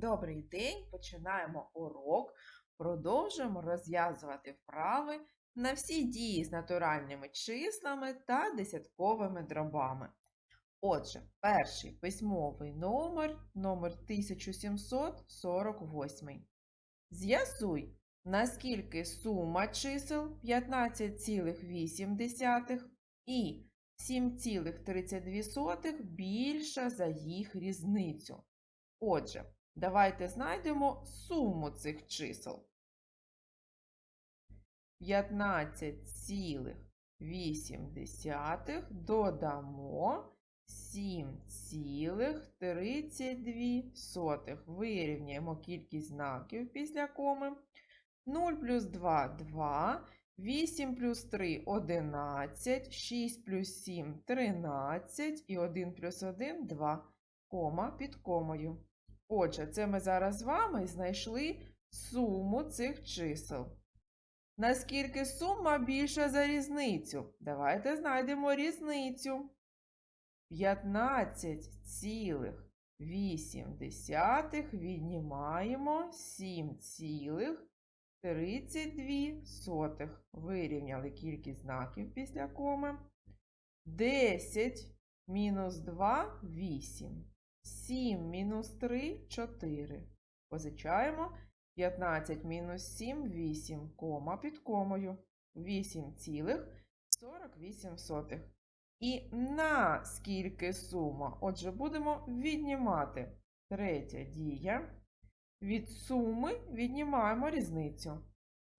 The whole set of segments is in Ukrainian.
Добрий день! Починаємо урок. Продовжуємо розв'язувати вправи на всі дії з натуральними числами та десятковими дробами. Отже, перший письмовий номер номер 1748. З'ясуй, наскільки сума чисел 15,8 і 7,32 більша за їх різницю. Отже, давайте знайдемо суму цих чисел. 15,8 додамо 7,32. Вирівняємо кількість знаків після коми. 0 плюс 2 – 2, 8 плюс 3 – 11, 6 плюс 7 – 13 і 1 плюс 1 – 2, кома під комою. Отже, це ми зараз з вами знайшли суму цих чисел. Наскільки сума більша за різницю? Давайте знайдемо різницю. 15,8 віднімаємо 7,32. Вирівняли кількість знаків після коми. 10 мінус 2 – 8. 7 мінус 3 – 4. Позичаємо 15 мінус 7 – 8, кома під комою. 8,48. І на скільки сума? Отже, будемо віднімати. Третя дія. Від суми віднімаємо різницю.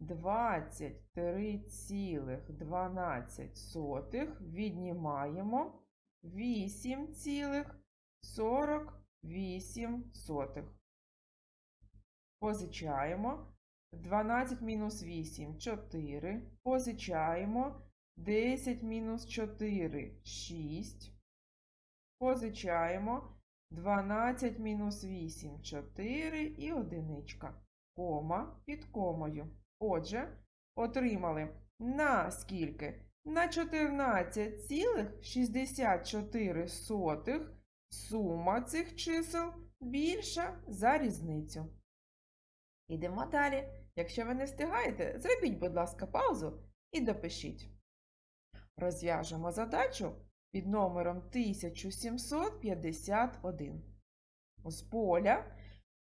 23,12 віднімаємо 8,48. Позичаємо. 12 мінус 8 – 4. Позичаємо. 10 мінус 4 – 6. Позичаємо. 12 мінус 8 – 4 і одиничка. Кома під комою. Отже, отримали на скільки? На 14,64 сума цих чисел більша за різницю. Ідемо далі. Якщо ви не встигаєте, зробіть, будь ласка, паузу і допишіть. Розв'яжемо задачу під номером 1751. З поля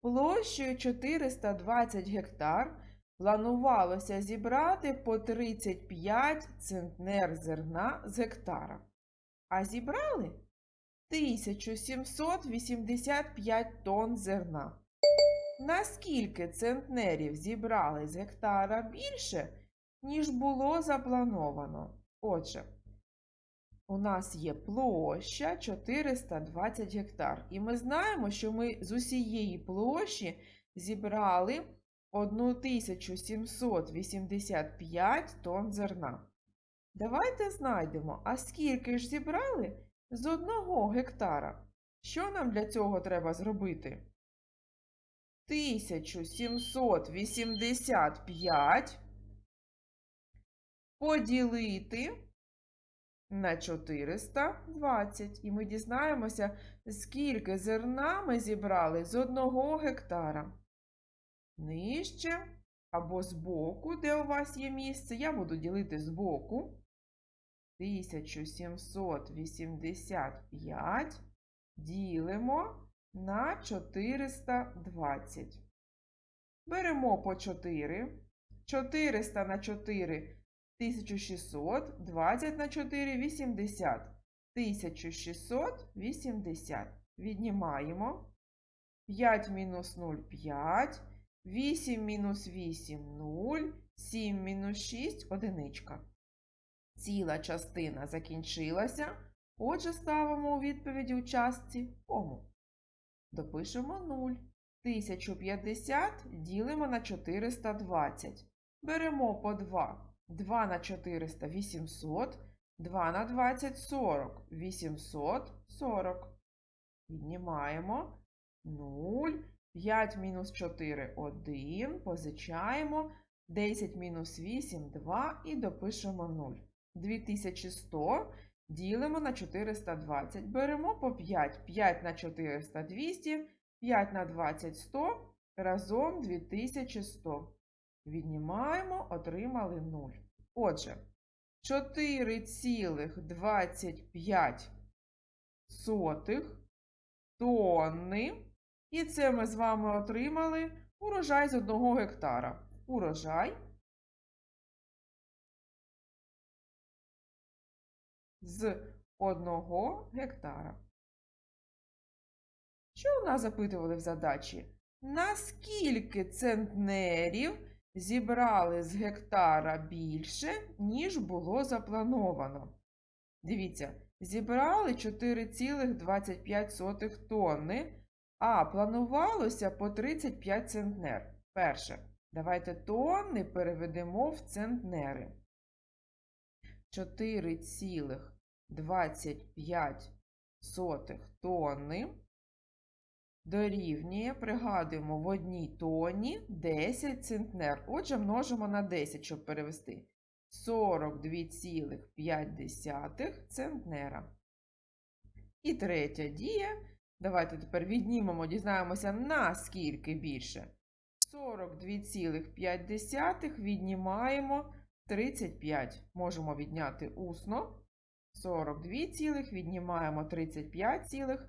площею 420 гектар планувалося зібрати по 35 центнер зерна з гектара. А зібрали 1785 тонн зерна. Наскільки центнерів зібрали з гектара більше, ніж було заплановано? Отже, у нас є площа 420 гектар. І ми знаємо, що ми з усієї площі зібрали 1785 тонн зерна. Давайте знайдемо, а скільки ж зібрали з одного гектара. Що нам для цього треба зробити? 1785 поділити на 420. І ми дізнаємося, скільки зерна ми зібрали з одного гектара. Нижче або збоку, де у вас є місце, я буду ділити збоку. 1785 ділимо на 420. Беремо по 4. 400 на 4 1600, 20 на 4 80. 1680. Віднімаємо. 5 мінус 0 5. 8 мінус 8 0. 7 мінус 6 одиничка. Ціла частина закінчилася. Отже, ставимо у відповіді у частці кому. Допишемо 0. 1050 ділимо на 420. Беремо по 2. 2 на 400 – 800. 2 на 20 – 40. 840. Віднімаємо 0. 5 мінус 4 – 1. Позичаємо. 10 мінус 8 – 2 і допишемо 0. 2100 ділимо на 420. Беремо по 5. 5 на 400 – 200. 5 на 20 – 100, разом 2100. Віднімаємо, отримали 0. Отже, 4,25 тонни. І це ми з вами отримали урожай з 1 гектара. Урожай з 1 гектара. Що у нас запитували в задачі? Наскільки центнерів зібрали з гектара більше, ніж було заплановано? Дивіться, зібрали 4,25 тонни, а планувалося по 35 центнер. Перше, давайте тонни переведемо в центнери. 4,25 тонни дорівнює, пригадуємо, в одній тонні 10 центнер. Отже, множимо на 10, щоб перевести. 42,5 центнера. І третя дія. Давайте тепер віднімемо, дізнаємося, наскільки більше. 42,5 віднімаємо 35. Можемо відняти усно. 42, цілих, віднімаємо 35, цілих,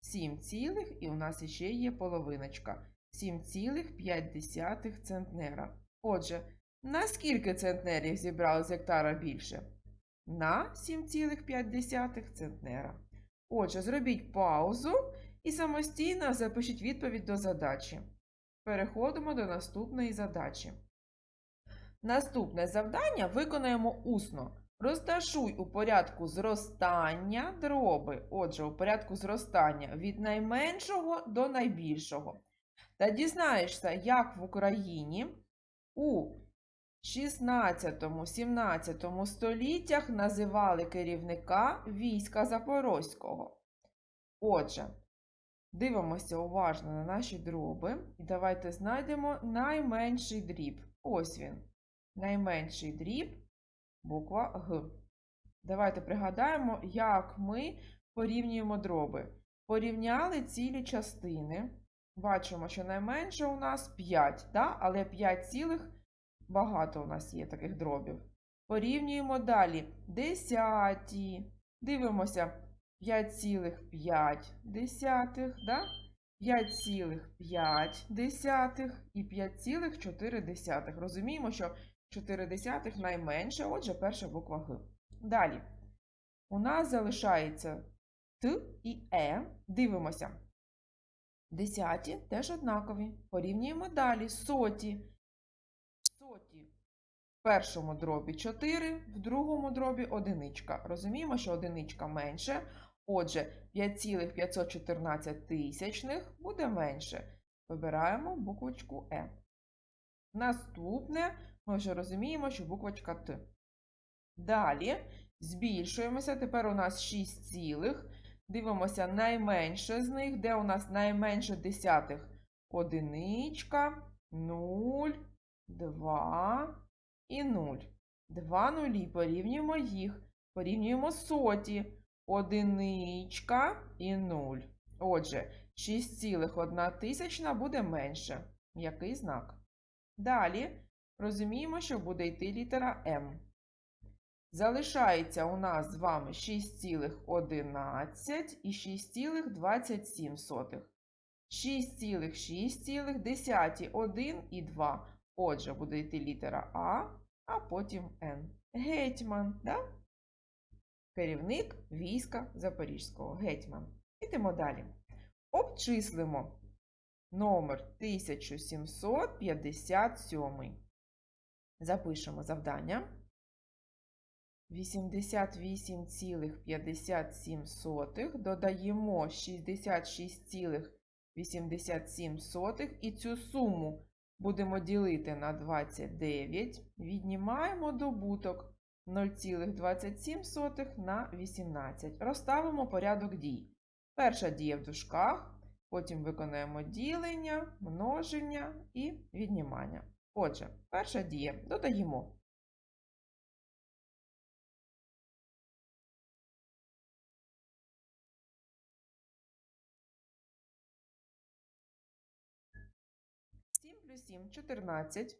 7, цілих, і у нас іще є половиночка. 7,5 центнера. Отже, на скільки центнерів зібрали з гектара більше? На 7,5 центнера. Отже, зробіть паузу і самостійно запишіть відповідь до задачі. Переходимо до наступної задачі. Наступне завдання виконаємо усно. Розташуй у порядку зростання дроби. Отже, у порядку зростання від найменшого до найбільшого. Та дізнаєшся, як в Україні у 16-17 століттях називали керівника війська Запорозького. Отже, дивимося уважно на наші дроби і давайте знайдемо найменший дріб. Ось він. Найменший дріб буква Г. Давайте пригадаємо, як ми порівнюємо дроби. Порівняли цілі частини. Бачимо, що найменше у нас 5, да? але 5 цілих багато у нас є таких дробів. Порівнюємо далі десяті. Дивимося 5,5 десятих, да? 5,5 десятих і 5,4 десятих. Розуміємо, що 4 десятих найменше, отже, перша буква Г. Далі. У нас залишається Т і Е. Дивимося. Десяті теж однакові. Порівнюємо далі соті. Соті в першому дробі 4, в другому дробі одиничка. Розуміємо, що одиничка менше. Отже, 5,514 тисячних буде менше. Вибираємо буквочку Е. Наступне ми вже розуміємо, що буквочка Т. Далі збільшуємося. Тепер у нас 6 цілих. Дивимося найменше з них, де у нас найменше десятих. Одиничка, 0, 2 і 0. Два нулі. Порівнюємо їх. Порівнюємо соті. Одиничка і 0. Отже, 6,1 тисячна буде менше. Який знак? Далі розуміємо, що буде йти літера М. Залишається у нас з вами 6,11 і 6,27. 6,6, десяті 1 і 2. Отже, буде йти літера А, а потім Н. Гетьман, да? керівник війська Запорізького. Гетьман. Ідемо далі. Обчислимо номер 1757. Запишемо завдання. 88,57 додаємо 66,87 і цю суму будемо ділити на 29, віднімаємо добуток 0,27 на 18. Розставимо порядок дій. Перша дія в дужках, потім виконаємо ділення, множення і віднімання. Отже, перша дія додаємо плюс 7 14.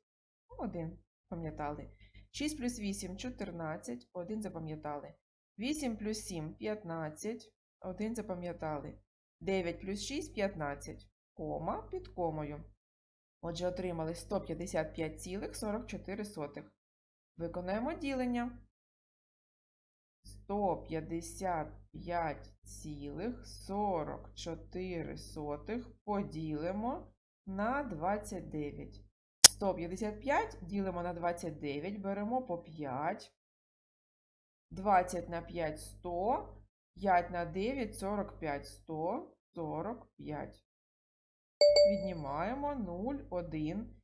1. Пам'ятали. 6 плюс 8 14. 1 запам'ятали. 8 плюс 7 15. 1 запам'ятали. 9 плюс 6 15. Кома під комою. Отже, отримали 155,44. Виконаємо ділення. 155,44 поділимо на 29. 155 ділимо на 29, беремо по 5. 20 на 5 100, 5 на 9 45, 145. Віднімаємо 0, 1.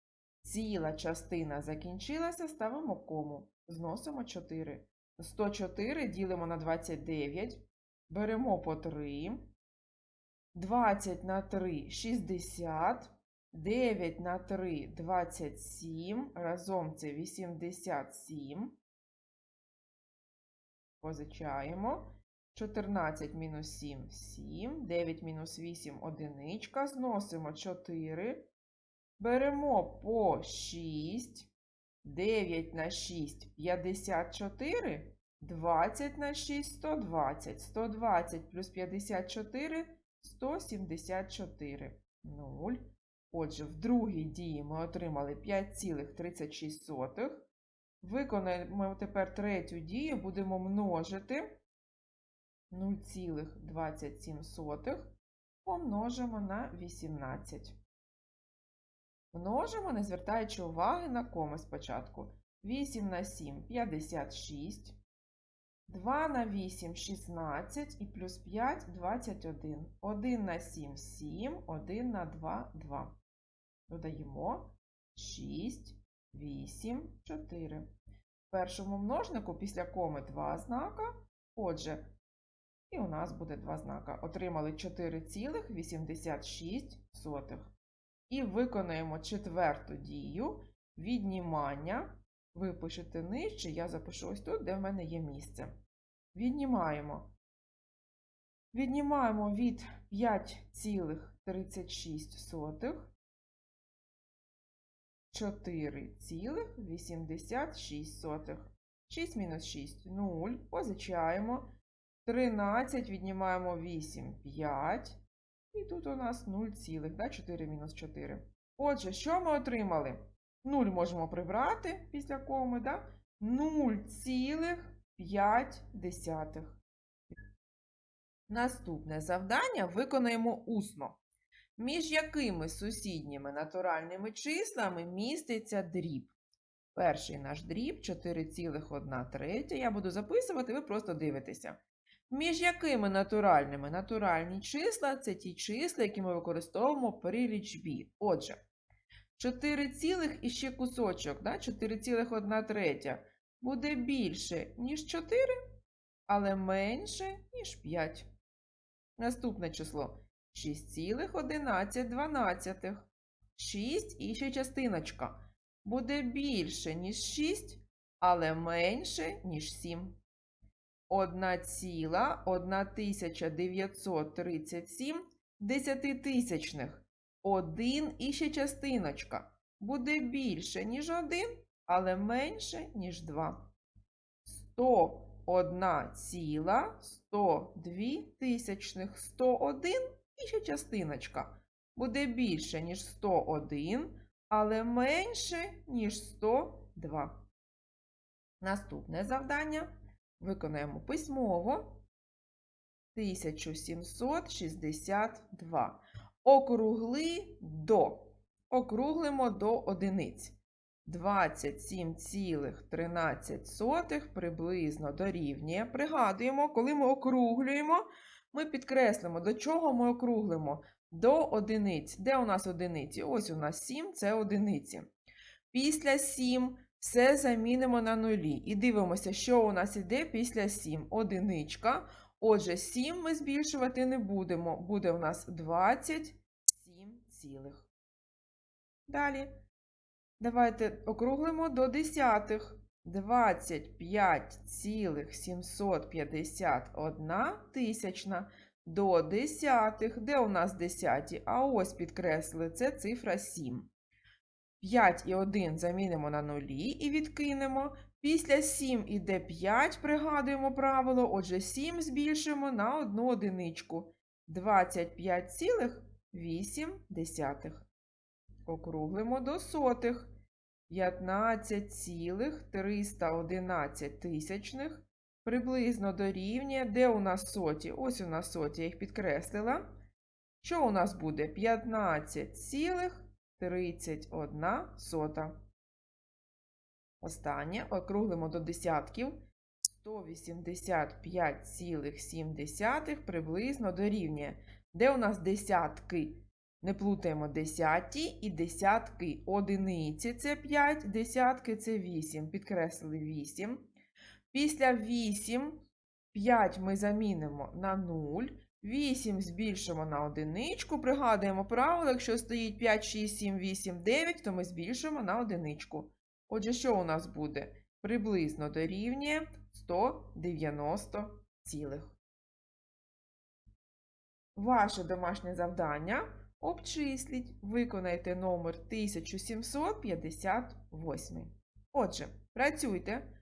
Ціла частина закінчилася, ставимо кому. Зносимо 4. 104 ділимо на 29, беремо по 3. 20 на 3 60. 9 на 3 27. Разом це 87. Позичаємо. 14 мінус 7 7. 9 мінус 8 одиничка. Зносимо 4. Беремо по 6. 9 на 6 54. 20 на 6 120. 120 плюс 54 174. 0. Отже, в другій дії ми отримали 5,36. Виконаємо тепер третю дію, будемо множити 0,27 помножимо на 18. Множимо, не звертаючи уваги на коми спочатку. 8 на 7 56. 2 на 8 16 і плюс 5 21. 1 на 7 7, 1 на 2 2. Додаємо 6, 8, 4. В першому множнику після коми 2 знака. Отже, і у нас буде 2 знака. Отримали 4,86. І виконаємо четверту дію віднімання. Ви нижче, я запишу ось тут, де в мене є місце. Віднімаємо. Віднімаємо від 5,36 4,86. 6 мінус 6 0. Позичаємо. 13 віднімаємо 8 5. І тут у нас 0, цілих, да? 4 мінус 4. Отже, що ми отримали? 0 можемо прибрати після коми, да? 0,5. Наступне завдання виконаємо усно. Між якими сусідніми натуральними числами міститься дріб? Перший наш дріб 4,1 третя. Я буду записувати, ви просто дивитеся. Між якими натуральними? Натуральні числа це ті числа, які ми використовуємо при лічбі. Отже, 4 цілих і ще кусочок, да? 4,1 третя буде більше, ніж 4, але менше, ніж 5. Наступне число 6,11. 6 і ще частиночка буде більше, ніж 6, але менше, ніж 7. 1,1937 десятитисячних. 1 і ще частиночка буде більше, ніж 1, але менше, ніж 2. 101 ціла 102 тисячних. 101 і ще частиночка буде більше, ніж 101, але менше, ніж 102. Наступне завдання виконаємо письмово. 1762. Округли до. Округлимо до одиниць. 27,13 приблизно дорівнює. Пригадуємо, коли ми округлюємо, ми підкреслимо, до чого ми округлимо. До одиниць. Де у нас одиниці? Ось у нас 7 це одиниці. Після 7 все замінимо на нулі. І дивимося, що у нас іде після 7. Одиничка. Отже, 7 ми збільшувати не будемо. Буде у нас 27 цілих. Далі. Давайте округлимо до десятих. 25,751 тисячна до десятих. Де у нас десяті? А ось підкреслили, це цифра 7. 5 і 1 замінимо на нулі і відкинемо. Після 7 іде 5, пригадуємо правило, отже 7 збільшимо на одну одиничку. 25,8. Округлимо до сотих. 15,311 тисячних приблизно дорівнює. Де у нас соті? Ось у нас соті, я їх підкреслила. Що у нас буде? 15,31 сота. Останнє округлимо до десятків. 185,7 приблизно дорівнює. Де у нас десятки? Не плутаємо десяті і десятки. Одиниці це 5, десятки це 8. Підкреслили 8. Після 8 5 ми замінимо на 0. 8 збільшимо на одиничку. Пригадуємо правило, якщо стоїть 5, 6, 7, 8, 9, то ми збільшуємо на одиничку. Отже, що у нас буде? Приблизно дорівнює 190 цілих. Ваше домашнє завдання обчисліть, виконайте номер 1758. Отже, працюйте,